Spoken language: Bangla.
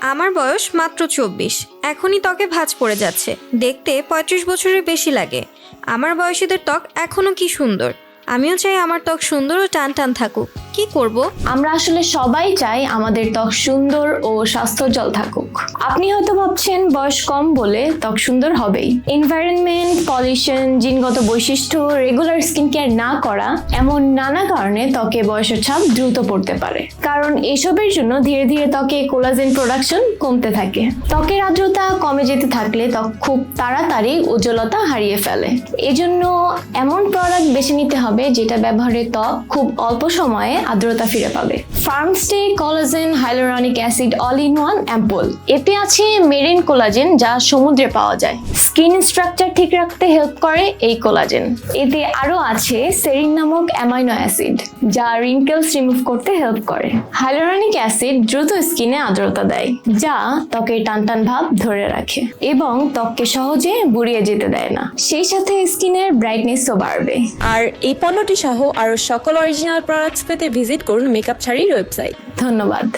আমার বয়স মাত্র চব্বিশ। এখনই ত্বকে ভাঁজ পড়ে যাচ্ছে। দেখতে পঁয়ত্রিশ বছরের বেশি লাগে। আমার বয়সীদের ত্বক এখনও কি সুন্দর। আমিও চাই আমার ত্বক সুন্দর ও টান টান থাকুক। কি করব? আমরা আসলে সবাই চাই আমাদের ত্বক সুন্দর ও স্বাস্থ্যোজ্জ্বল থাকুক। আপনি হয়তো ভাবছেন, বয়স কম বলে ত্বক সুন্দর হবেই। এনভায়রনমেন্ট পলিউশন জিনগত বৈশিষ্ট্য রেগুলার স্কিন কেয়ার না করা, এমন নানা কারণে ত্বকে বয়সের ছাপ দ্রুত পড়তে পারে। কারণ এসবের জন্য ধীরে ধীরে ত্বকে কোলাজেন প্রোডাকশন কমতে থাকে। ত্বকের আর্দ্রতা কমে যেতে থাকলে ত্বক খুব তাড়াতাড়ি উজ্জ্বলতা হারিয়ে ফেলে। এজন্য এমন প্রোডাক্ট বেছে নিতে হবে যেটা ব্যবহারে ত্বক খুব অল্প সময়ে আর্দ্রতা ফিরে পাবে। Farmstay collagen, hyaluronic acid all in one ampoule. এতে আছে মেরিন কোলাজেন, যা সমুদ্রে পাওয়া যায়। স্কিন স্ট্রাকচার ঠিক রাখতে হেল্প করে এই কোলাজেন। এতে আরও আছে সেরিন নামক অ্যামাইনো অ্যাসিড, যা রিঙ্কেলস রিমুভ করতে হেল্প করে। হাইলোরনিক অ্যাসিড দ্রুত স্কিনে আর্দ্রতা দেয়, যা ত্বকের টানটান ভাব ধরে রাখে এবং ত্বককে সহজে বুড়িয়ে যেতে দেয় না। সেই সাথে স্কিনের ব্রাইটনেসও বাড়বে। আর এই পণ্যটি সহ আরও সকল অরিজিনাল প্রোডাক্টস পেতে ভিজিট করুন মেকআপ ছাড়ির ওয়েবসাইট ধন্যবাদ।